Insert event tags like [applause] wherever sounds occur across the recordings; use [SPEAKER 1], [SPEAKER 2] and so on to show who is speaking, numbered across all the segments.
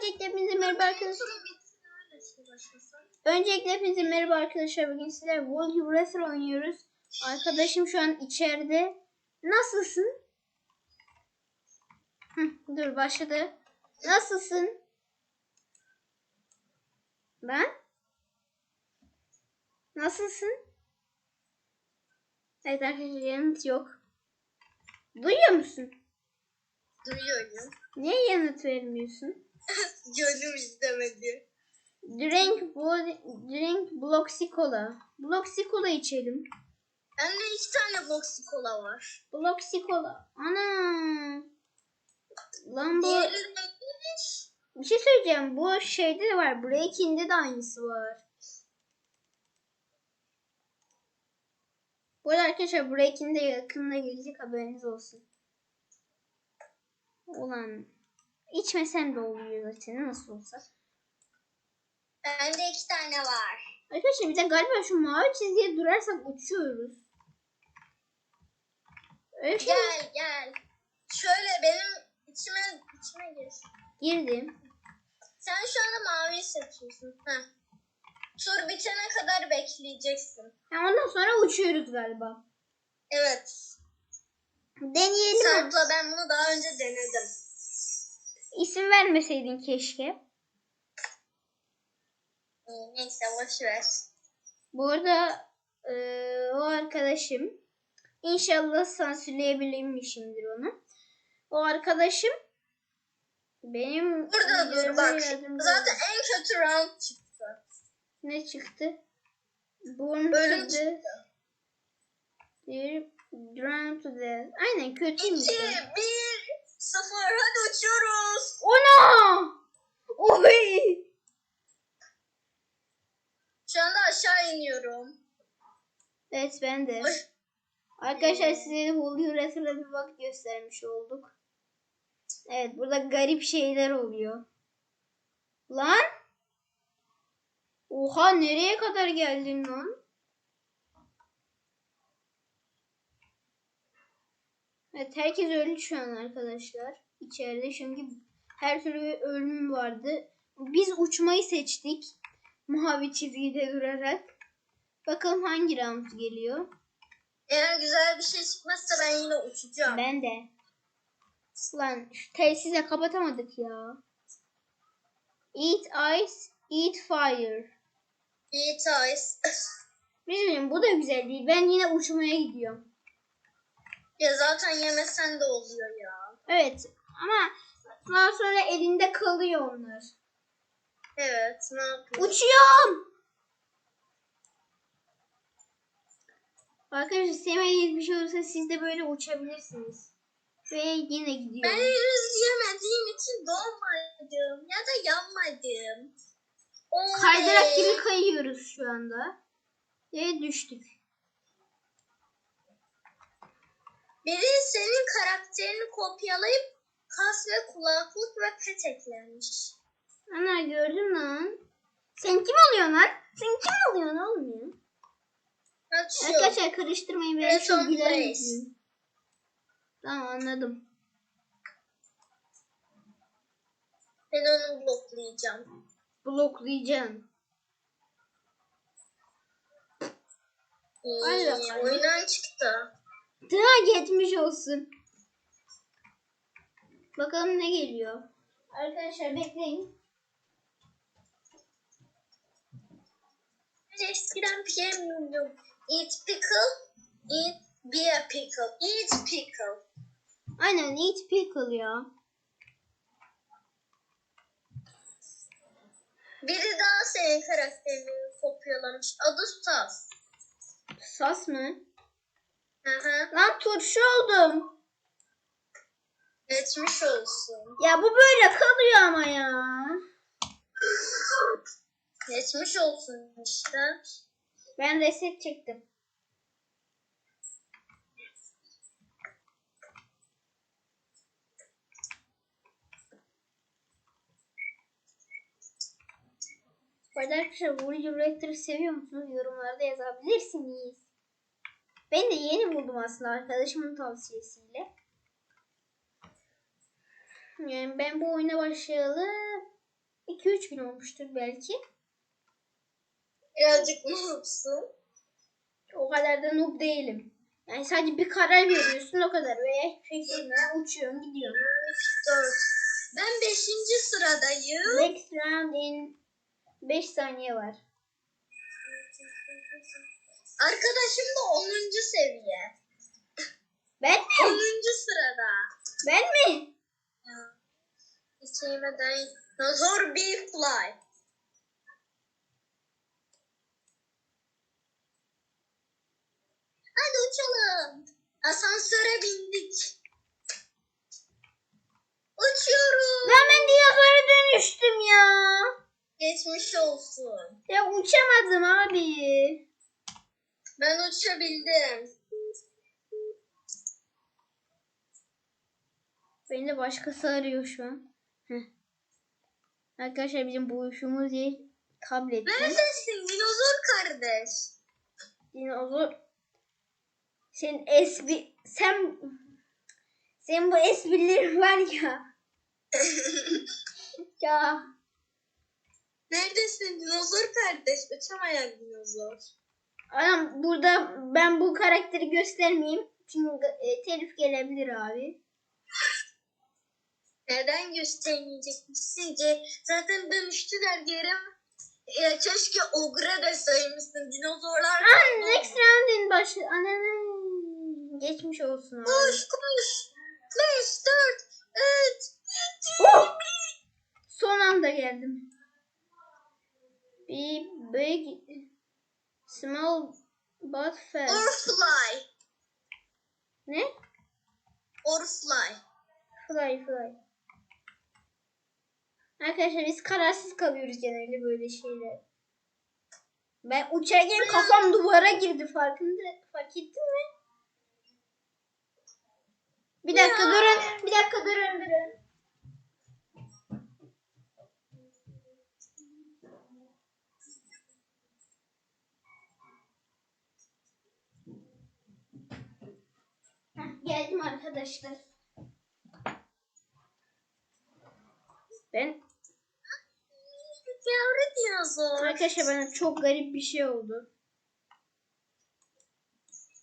[SPEAKER 1] öncelikle hepinize merhaba arkadaşlar. Öncelikle hepinize merhaba arkadaşlar. Bugün sizlerle World of Wrestling oynuyoruz. Arkadaşım şu an içeride. Nasılsın? Hı, dur başladı. Nasılsın? Ben? Nasılsın? Evet arkadaşlar yanıt yok. Duyuyor musun?
[SPEAKER 2] Duyuyorum.
[SPEAKER 1] Niye yanıt vermiyorsun? [laughs]
[SPEAKER 2] Gönlüm istemedi.
[SPEAKER 1] Drink, blo- drink Bloxy Cola. Bloxy Cola içelim.
[SPEAKER 2] Bende iki tane boxy kola var.
[SPEAKER 1] Bloxy Cola. Ana. Lan bu
[SPEAKER 2] neymiş?
[SPEAKER 1] bir şey söyleyeceğim. Bu şeyde de var. Breaking'de de aynısı var. Bu arada arkadaşlar Breaking'de yakında gelecek haberiniz olsun. Ulan içmesen de oluyor zaten nasıl olsa.
[SPEAKER 2] Bende iki tane var.
[SPEAKER 1] Arkadaşlar bir de galiba şu mavi çizgiye durarsak uçuyoruz. Öyle şey?
[SPEAKER 2] Gel gel. Şöyle benim içime içime gir.
[SPEAKER 1] girdim.
[SPEAKER 2] Sen şu anda maviyi seçiyorsun. Heh. Tur bitene kadar bekleyeceksin.
[SPEAKER 1] Ha, ondan sonra uçuyoruz galiba.
[SPEAKER 2] Evet.
[SPEAKER 1] Deneyelim.
[SPEAKER 2] Sarp'la ben bunu daha önce denedim.
[SPEAKER 1] İsim vermeseydin keşke.
[SPEAKER 2] Neyse boş ver.
[SPEAKER 1] Bu arada eee, o arkadaşım inşallah sansürleyebilmişimdir onu. O arkadaşım benim
[SPEAKER 2] Burada dur bak. Zaten en kötü round çıktı.
[SPEAKER 1] ne çıktı? Burn
[SPEAKER 2] Ölüm
[SPEAKER 1] to the Drown to the Aynen kötüymüş.
[SPEAKER 2] 2, 1, 0 hadi uçuyoruz.
[SPEAKER 1] Ona! Oy!
[SPEAKER 2] Şu anda aşağı iniyorum.
[SPEAKER 1] Evet ben de.
[SPEAKER 2] Ay.
[SPEAKER 1] Arkadaşlar size Holy Wrestler'a bir bak göstermiş olduk. Evet burada garip şeyler oluyor. Lan! Oha nereye kadar geldin lan? Evet herkes öldü şu an arkadaşlar. İçeride çünkü her türlü ölüm vardı. Biz uçmayı seçtik. Mavi çizgide durarak. Bakalım hangi round geliyor.
[SPEAKER 2] Eğer güzel bir şey çıkmazsa ben yine uçacağım.
[SPEAKER 1] Ben de. Lan şu telsize kapatamadık ya. Eat ice, eat fire.
[SPEAKER 2] İyi Tays. [laughs]
[SPEAKER 1] Bilmiyorum bu da güzel değil. Ben yine uçmaya gidiyorum.
[SPEAKER 2] Ya zaten yemesen de oluyor ya.
[SPEAKER 1] Evet ama daha sonra elinde kalıyor onlar.
[SPEAKER 2] Evet ne yapayım?
[SPEAKER 1] Uçuyorum. Arkadaşlar sevmediğiniz bir şey olursa siz de böyle uçabilirsiniz. Ve yine
[SPEAKER 2] Ben
[SPEAKER 1] gidiyorum.
[SPEAKER 2] henüz yemediğim için doğmadım ya da yanmadım. Oley.
[SPEAKER 1] Kaydırak gibi kayıyoruz şu anda. Ve düştük.
[SPEAKER 2] Biri senin karakterini kopyalayıp kas ve kulaklık ve pet eklemiş.
[SPEAKER 1] Ana gördün lan. Sen kim oluyorsun lan? Sen kim oluyorsun oğlum ya? Arkadaşlar karıştırmayın ben
[SPEAKER 2] Evet,
[SPEAKER 1] yüzlüyüm. Tamam anladım.
[SPEAKER 2] Ben onu bloklayacağım.
[SPEAKER 1] Hadi
[SPEAKER 2] İyi,
[SPEAKER 1] bakalım.
[SPEAKER 2] oyundan çıktı.
[SPEAKER 1] Daha geçmiş olsun. Bakalım ne geliyor. Arkadaşlar bekleyin.
[SPEAKER 2] Eskiden piyemiyordum. Eat pickle, eat be a pickle. Eat pickle.
[SPEAKER 1] Aynen eat pickle ya.
[SPEAKER 2] Biri daha senin karakterini kopyalamış. Adı Stas.
[SPEAKER 1] Sas mı?
[SPEAKER 2] Hı hı.
[SPEAKER 1] Lan turşu oldum.
[SPEAKER 2] Geçmiş olsun.
[SPEAKER 1] Ya bu böyle kalıyor ama ya.
[SPEAKER 2] Geçmiş olsun işte.
[SPEAKER 1] Ben reset çektim. Bu arada arkadaşlar Vurucu Raptor'ı seviyor musunuz? Yorumlarda yazabilirsiniz. Ben de yeni buldum aslında arkadaşımın tavsiyesiyle. Yani ben bu oyuna başlayalı 2-3 gün olmuştur belki.
[SPEAKER 2] Birazcık noobsun.
[SPEAKER 1] O kadar da noob değilim. Yani sadece bir karar veriyorsun o kadar. Veya hiçbir şey bilmeden uçuyorsun gidiyorsun.
[SPEAKER 2] Dört. Ben beşinci sıradayım.
[SPEAKER 1] Next round in 5 saniye var.
[SPEAKER 2] Arkadaşım da onuncu seviye.
[SPEAKER 1] Ben mi?
[SPEAKER 2] Onuncu sırada.
[SPEAKER 1] Ben mi?
[SPEAKER 2] İçeyimden zor bir fly. Hadi uçalım. Asansöre bindik. Uçuyoruz.
[SPEAKER 1] Lan ben dinozora dönüştüm ya.
[SPEAKER 2] Geçmiş olsun.
[SPEAKER 1] Ya uçamadım abi.
[SPEAKER 2] Ben uçabildim.
[SPEAKER 1] Beni de başkası arıyor şu an. Heh. Arkadaşlar bizim buluşumuz yer tableti.
[SPEAKER 2] Neredesin dinozor kardeş?
[SPEAKER 1] Dinozor. Senin esbi... Sen... Senin bu esprilerin var ya. [laughs] Ya.
[SPEAKER 2] Neredesin dinozor kardeş? Uçamayan dinozor.
[SPEAKER 1] Anam burada ben bu karakteri göstermeyeyim. Çünkü e, telif gelebilir abi.
[SPEAKER 2] Neden göstermeyecekmişsin ki? Zaten dönüştüler diyelim. Ya keşke Ogre de saymışsın. Dinozorlar.
[SPEAKER 1] Aa, next round'in başı. Ananı. Geçmiş olsun abi.
[SPEAKER 2] Koş koş. 5, 4, 3, 2,
[SPEAKER 1] Oh! Son anda geldim. Big, big, small, but fast.
[SPEAKER 2] Or fly.
[SPEAKER 1] Ne?
[SPEAKER 2] Or fly.
[SPEAKER 1] Fly, fly. Arkadaşlar biz kararsız kalıyoruz genelde böyle şeyler. Ben uçarken kafam duvara girdi farkında fark ettin mi? Bir dakika durun. Bir dakika durun durun. Geldim arkadaşlar. Ben
[SPEAKER 2] Yavru dinozor.
[SPEAKER 1] arkadaşlar bana çok garip bir şey oldu.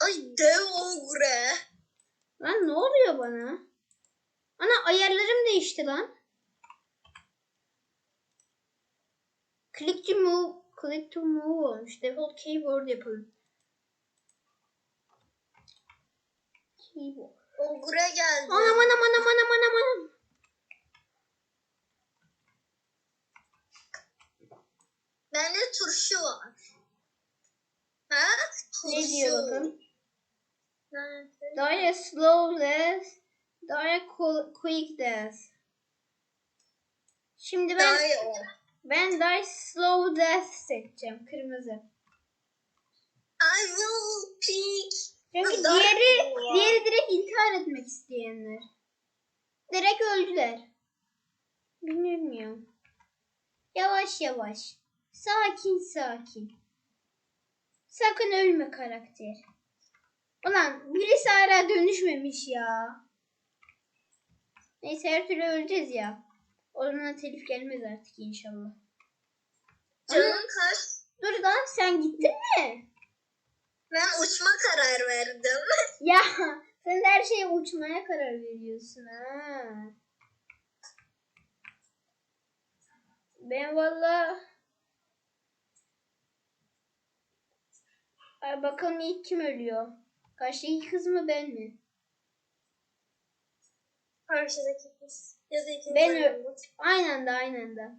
[SPEAKER 2] Ay dev Ogre.
[SPEAKER 1] Lan ne oluyor bana? Ana ayarlarım değişti lan. Click to move, click to move olmuş. Default keyboard yapalım. Keyboard.
[SPEAKER 2] Ogre geldi.
[SPEAKER 1] Anam anam anam anam anam anam.
[SPEAKER 2] Bende turşu var. Ha? Turşu.
[SPEAKER 1] Ne diyor? Die slow death, cool- quick death. Şimdi ben
[SPEAKER 2] o.
[SPEAKER 1] ben die slow death seçeceğim kırmızı.
[SPEAKER 2] I will pick.
[SPEAKER 1] Çünkü
[SPEAKER 2] Daha
[SPEAKER 1] diğeri
[SPEAKER 2] o.
[SPEAKER 1] diğeri direkt intihar etmek isteyenler. Direkt öldüler. Bilmiyorum. Yavaş yavaş. Sakin sakin. Sakın ölme karakter. Ulan birisi hala dönüşmemiş ya. Neyse her türlü öleceğiz ya. O zaman telif gelmez artık inşallah.
[SPEAKER 2] Canım kaç?
[SPEAKER 1] Dur lan sen gittin mi?
[SPEAKER 2] Ben uçma karar verdim. [laughs]
[SPEAKER 1] Ya sen her şeye uçmaya karar veriyorsun ha. Ben valla Ay bakalım ilk kim ölüyor? Karşıdaki kız mı ben mi?
[SPEAKER 2] Karşıdaki kız. Ya da ikinci
[SPEAKER 1] Ben
[SPEAKER 2] bu.
[SPEAKER 1] Aynı anda aynı anda.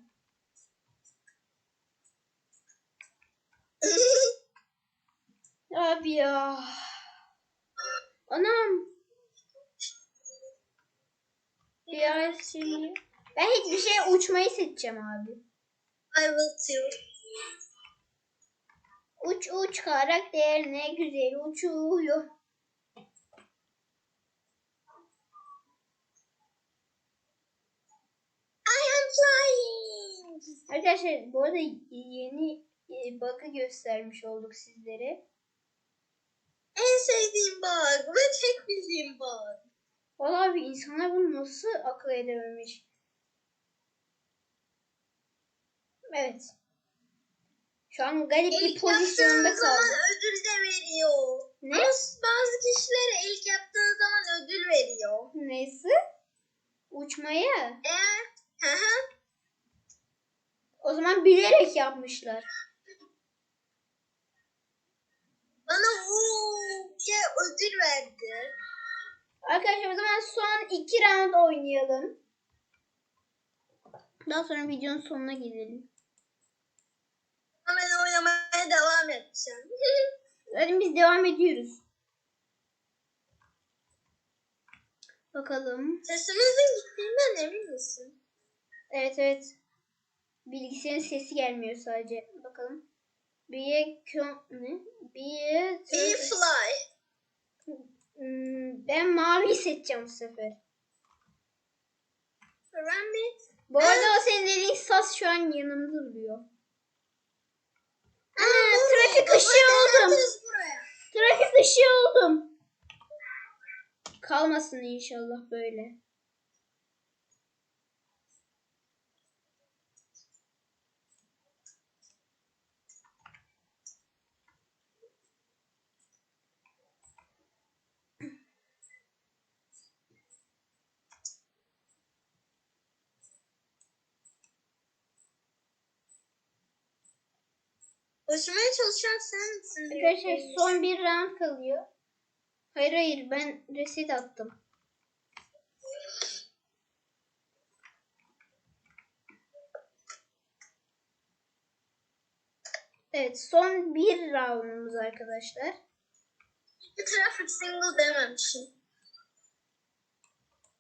[SPEAKER 1] Abi ya. Anam. Bir şey. Ben hiçbir şey uçmayı seçeceğim abi.
[SPEAKER 2] I will too.
[SPEAKER 1] Uç uç karakter ne güzel uçuyor.
[SPEAKER 2] I am flying.
[SPEAKER 1] Arkadaşlar bu arada yeni e, bug'ı göstermiş olduk sizlere.
[SPEAKER 2] En sevdiğim bug ve tek bildiğim bug.
[SPEAKER 1] Valla abi insanlar bunu nasıl akıl edememiş? Evet. Şu an garip bir
[SPEAKER 2] İlk
[SPEAKER 1] pozisyonda
[SPEAKER 2] yaptığın zaman
[SPEAKER 1] kaldı.
[SPEAKER 2] ödül de veriyor.
[SPEAKER 1] Ne?
[SPEAKER 2] Ama bazı kişilere ilk yaptığın zaman ödül veriyor.
[SPEAKER 1] Neyse. Uçmaya.
[SPEAKER 2] Ee, hı hı.
[SPEAKER 1] O bilerek yapmışlar.
[SPEAKER 2] Bana uuu diye ödül verdi.
[SPEAKER 1] Arkadaşlar o zaman son iki round oynayalım. Daha sonra videonun sonuna gelelim.
[SPEAKER 2] Ben oynamaya devam edeceğim. [laughs]
[SPEAKER 1] Zaten biz devam ediyoruz. Bakalım.
[SPEAKER 2] Sesimizin gittiğinden emin misin?
[SPEAKER 1] Evet evet. Bilgisayarın sesi gelmiyor sadece. Bakalım. Bir kö- ne? Bir
[SPEAKER 2] İyi fly.
[SPEAKER 1] Hmm, ben mavi seçeceğim bu sefer.
[SPEAKER 2] Ben bir
[SPEAKER 1] Bu arada o senin dediğin sas şu an yanımda duruyor. Aa, trafik ışığı oldum. Trafik ışığı oldum. Kalmasın inşallah böyle.
[SPEAKER 2] Koşmaya çalışan sen misin?
[SPEAKER 1] Arkadaşlar son bir round kalıyor. Hayır hayır ben reset attım. Evet son bir roundumuz arkadaşlar.
[SPEAKER 2] Bir traffic single dememişim.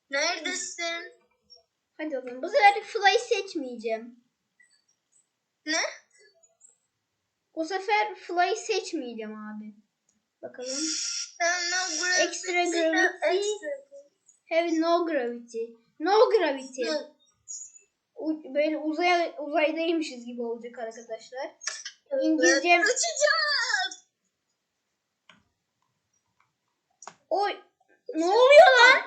[SPEAKER 2] Neredesin?
[SPEAKER 1] Hadi bakalım. Bu sefer fly seçmeyeceğim.
[SPEAKER 2] Ne?
[SPEAKER 1] Bu sefer fly seçmeyeceğim abi. Bakalım.
[SPEAKER 2] No gravity.
[SPEAKER 1] Extra gravity. Have no gravity. No gravity. U- böyle uzay uzaydaymışız gibi olacak arkadaşlar. İngilizcem
[SPEAKER 2] Uçacağız.
[SPEAKER 1] Oy ne oluyor lan?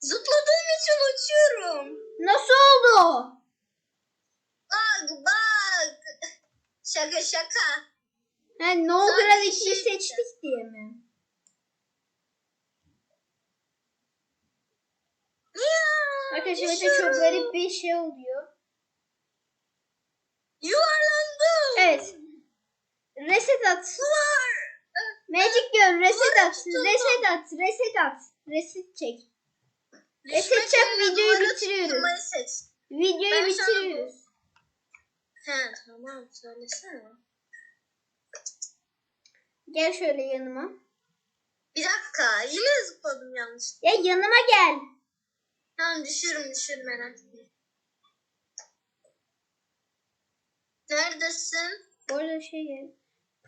[SPEAKER 2] Zıpladığım için uçuyorum.
[SPEAKER 1] Nasıl oldu?
[SPEAKER 2] Bak bak. Şaka şaka.
[SPEAKER 1] Ha no
[SPEAKER 2] Sadece
[SPEAKER 1] gravity'yi
[SPEAKER 2] şey-
[SPEAKER 1] seçtik diye mi? Arkadaşlar burada çok garip bir şey oluyor.
[SPEAKER 2] Yuvarlandım.
[SPEAKER 1] Evet. Reset at.
[SPEAKER 2] Duvar.
[SPEAKER 1] Magic Girl reset at. Reset at. Reset at. Reset çek. Reset çek videoyu bitiriyoruz. Videoyu bitiriyoruz.
[SPEAKER 2] He tamam söylesene.
[SPEAKER 1] Gel şöyle yanıma.
[SPEAKER 2] Bir dakika yine zıpladım yanlış.
[SPEAKER 1] Ya yanıma gel.
[SPEAKER 2] Tamam düşürüm düşür merak etme. Neredesin?
[SPEAKER 1] Bu arada şey gel.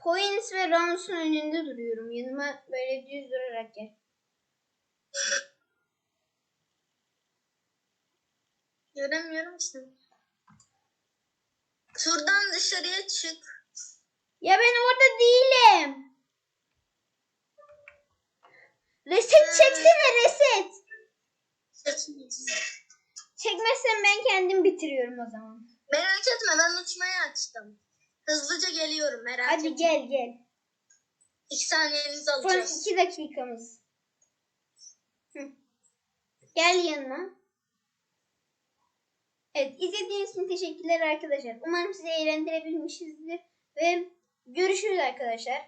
[SPEAKER 1] Points ve rounds'un önünde duruyorum. Yanıma böyle düz durarak gel.
[SPEAKER 2] Göremiyorum ki. Şuradan dışarıya çık.
[SPEAKER 1] Ya ben orada değilim. Reset çeksene reset. Çekmezsen ben kendim bitiriyorum o zaman.
[SPEAKER 2] Merak etme ben uçmayı açtım. Hızlıca geliyorum merak
[SPEAKER 1] Hadi
[SPEAKER 2] etme.
[SPEAKER 1] gel gel.
[SPEAKER 2] İki saniyenizi
[SPEAKER 1] Son
[SPEAKER 2] alacağız.
[SPEAKER 1] iki dakikamız. Hı. Gel yanıma. Evet izlediğiniz için teşekkürler arkadaşlar. Umarım sizi eğlendirebilmişizdir. Ve görüşürüz arkadaşlar.